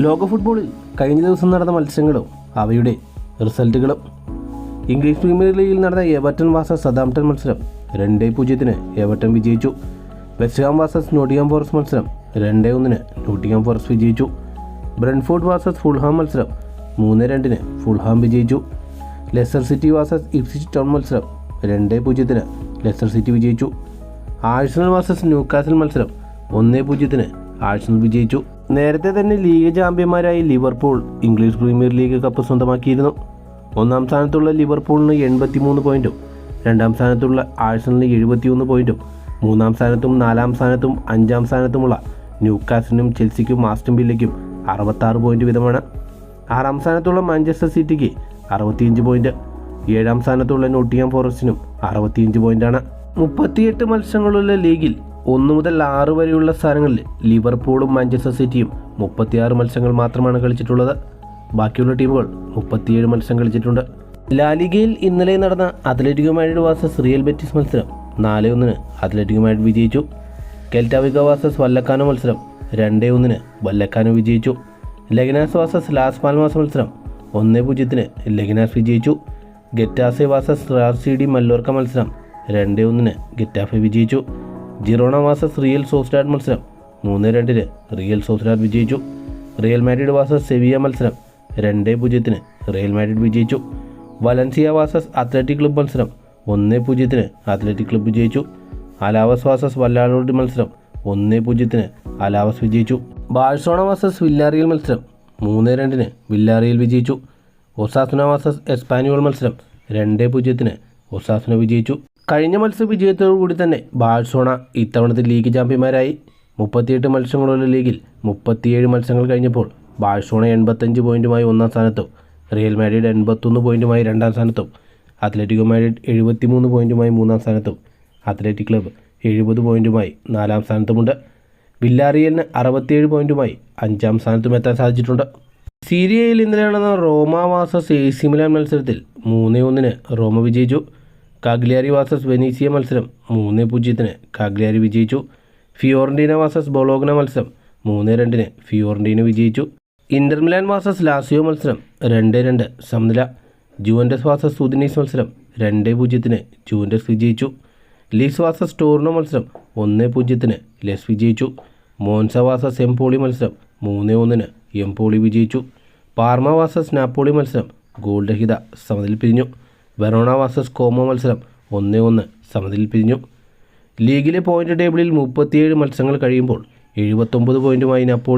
ലോക ഫുട്ബോളിൽ കഴിഞ്ഞ ദിവസം നടന്ന മത്സരങ്ങളും അവയുടെ റിസൾട്ടുകളും. ഇംഗ്ലീഷ് പ്രീമിയർ ലീഗിൽ നടന്ന എവർട്ടൺ വാസസ് സദാംപ്ടൺ മത്സരം രണ്ടേ പൂജ്യത്തിന് എവർട്ടൺ വിജയിച്ചു. വെസ്റ്റ്ഹാം വാസസ് നോട്ടിംഗം ഫോറസ്റ്റ് മത്സരം രണ്ടേ ഒന്നിന് നോട്ടിംഗം ഫോറസ്റ്റ് വിജയിച്ചു. ബ്രൺഫോർഡ് വാസസ് ഫുൾഹാം മത്സരം മൂന്ന് രണ്ടിന് ഫുൾഹാം വിജയിച്ചു. Leicester City versus Ipswich Town മത്സരം രണ്ടേ പൂജ്യത്തിന് ലെസ്റ്റർ സിറ്റി വിജയിച്ചു. ആഴ്സണൽ വാസസ് ന്യൂക്കാസൽ മത്സരം ഒന്നേ പൂജ്യത്തിന് ആഴ്സണൽ വിജയിച്ചു. നേരത്തെ തന്നെ league ചാമ്പ്യന്മാരായി Liverpool English Premier League cup സ്വന്തമാക്കിയിരുന്നു. ഒന്നാം സ്ഥാനത്തുള്ള ലിവർപൂളിന് എൺപത്തിമൂന്ന് പോയിന്റും രണ്ടാം സ്ഥാനത്തുള്ള ആഴ്സണലിന് എഴുപത്തിയൊന്ന് പോയിന്റും മൂന്നാം സ്ഥാനത്തും നാലാം സ്ഥാനത്തും അഞ്ചാം സ്ഥാനത്തുമുള്ള ന്യൂക്കാസിനും ചെൽസിക്കും ആസ്റ്റൺ വില്ലയ്ക്കും അറുപത്താറ് പോയിന്റ് വീതമാണ്. ആറാം സ്ഥാനത്തുള്ള മാഞ്ചസ്റ്റർ സിറ്റിക്ക് അറുപത്തിയഞ്ച് പോയിന്റ് ഏഴാം സ്ഥാനത്തുള്ള നോട്ടിയം ഫോറസ്റ്റിനും അറുപത്തിയഞ്ച് പോയിന്റാണ്. മുപ്പത്തിയെട്ട് മത്സരങ്ങളുള്ള ലീഗിൽ ഒന്ന് മുതൽ ആറ് വരെയുള്ള സ്ഥാനങ്ങളിൽ ലിവർപൂളും മാഞ്ചസ്റ്റർ സിറ്റിയും മുപ്പത്തിയാറ് മത്സരങ്ങൾ മാത്രമാണ് കളിച്ചിട്ടുള്ളത്. ബാക്കിയുള്ള ടീമുകൾ മുപ്പത്തിയേഴ് മത്സരം കളിച്ചിട്ടുണ്ട്. ലാലിഗയിൽ ഇന്നലെ നടന്ന Atletico Madrid versus Real Betis മത്സരം നാല് ഒന്നിന് അത്ലറ്റിക്കോ മാഡ്രിഡ് വിജയിച്ചു. കെൽറ്റാവിക വാസസ് വല്ലക്കാനോ മത്സരം രണ്ടേ ഒന്നിന് വല്ലക്കാനോ വിജയിച്ചു. ലെഗനാസ് വാസസ് ലാസ് പാൽമാസ് മത്സരം ഒന്ന് പൂജ്യത്തിന് ലെഗനാസ് വിജയിച്ചു. Getafe versus R C D Mallorca മത്സരം രണ്ടേ ഒന്നിന് ഗെറ്റാഫെ വിജയിച്ചു. ജിറോണ വാസസ് റിയൽ സോസ്റ്റാഡ് മത്സരം മൂന്ന് രണ്ടിന് റിയൽ സോസ്റ്റാഡ് വിജയിച്ചു. റിയൽ മാഡ്രിഡ് വാസസ് സെവിയ മത്സരം രണ്ട് പൂജ്യത്തിന് റിയൽ മാഡ്രിഡ് വിജയിച്ചു. വലൻസിയ വാസസ് അത്ലറ്റിക് ക്ലബ്ബ് മത്സരം ഒന്ന് പൂജ്യത്തിന് അത്ലറ്റിക് ക്ലബ്ബ് വിജയിച്ചു. അലാവസ് വാസസ് വല്ലാളോട് മത്സരം ഒന്ന് പൂജ്യത്തിന് അലാവസ് വിജയിച്ചു. ബാഴ്സോണ വാസസ് വില്ലാറിയൽ മത്സരം മൂന്ന് രണ്ടിന് വില്ലാറിയൽ വിജയിച്ചു. ഒസാസുന വാസസ് എസ്പാനിയോൾ മത്സരം രണ്ട് പൂജ്യത്തിന് ഒസാസുന വിജയിച്ചു. കഴിഞ്ഞ മത്സര വിജയത്തോടുകൂടി തന്നെ ബാഴ്സോണ ഇത്തവണത്തെ ലീഗ് ചാമ്പ്യന്മാരായി. മുപ്പത്തിയെട്ട് മത്സരങ്ങളുള്ള ലീഗിൽ മുപ്പത്തിയേഴ് മത്സരങ്ങൾ കഴിഞ്ഞപ്പോൾ ബാഴ്സോണ എൺപത്തഞ്ച് പോയിന്റുമായി ഒന്നാം സ്ഥാനത്തും റിയൽ മാഡ്രിഡ് എൺപത്തൊന്ന് പോയിന്റുമായി രണ്ടാം സ്ഥാനത്തും അത്ലറ്റിക്കോ മാഡ്രിഡ് എഴുപത്തിമൂന്ന് പോയിന്റുമായി മൂന്നാം സ്ഥാനത്തും അത്ലറ്റിക് ക്ലബ്ബ് എഴുപത് പോയിന്റുമായി നാലാം സ്ഥാനത്തുമുണ്ട്. വില്ലാറിയലിന് അറുപത്തിയേഴ് പോയിന്റുമായി അഞ്ചാം സ്ഥാനത്തും എത്താൻ സാധിച്ചിട്ടുണ്ട്. സീരിയയിൽ ഇന്നലെ നടന്ന Roma versus A C Milan മത്സരത്തിൽ മൂന്ന് ഒന്നിന് റോമ വിജയിച്ചു. കാഗ്ലിയാരി വാസസ് വെനീസിയ മത്സരം മൂന്ന് പൂജ്യത്തിന് കാഗ്ലിയാരി വിജയിച്ചു. ഫിയോറന്റീന വാസസ് ബൊളോഗ്ന മത്സരം മൂന്ന് രണ്ടിന് ഫിയോറന്റീന വിജയിച്ചു. ഇന്റർമിലാൻ വാസസ് ലാസിയോ മത്സരം രണ്ട് രണ്ട് സമനില. ജുവൻഡസ് വാസസ് സുദിനീസ് മത്സരം രണ്ട് പൂജ്യത്തിന് ജുവൻഡസ് വിജയിച്ചു. ലീസ് വാസസ് ടോർണോ മത്സരം ഒന്ന് പൂജ്യത്തിന് ലെസ് വിജയിച്ചു. മോൻസ വാസസ് എംപോളി മത്സരം മൂന്ന് ഒന്നിന് എംപോളി വിജയിച്ചു. പാർമ വാസസ് നാപ്പോളി മത്സരം ഗോൾ രഹിത പിരിഞ്ഞു. വെറോണ വാസസ് കോമോ മത്സരം ഒന്ന് ഒന്ന് സമനിലയിൽ പിരിഞ്ഞു. ലീഗിലെ പോയിന്റ് ടേബിളിൽ മുപ്പത്തിയേഴ് മത്സരങ്ങൾ കഴിയുമ്പോൾ എഴുപത്തൊമ്പത് പോയിന്റുമായി നാപ്പോളി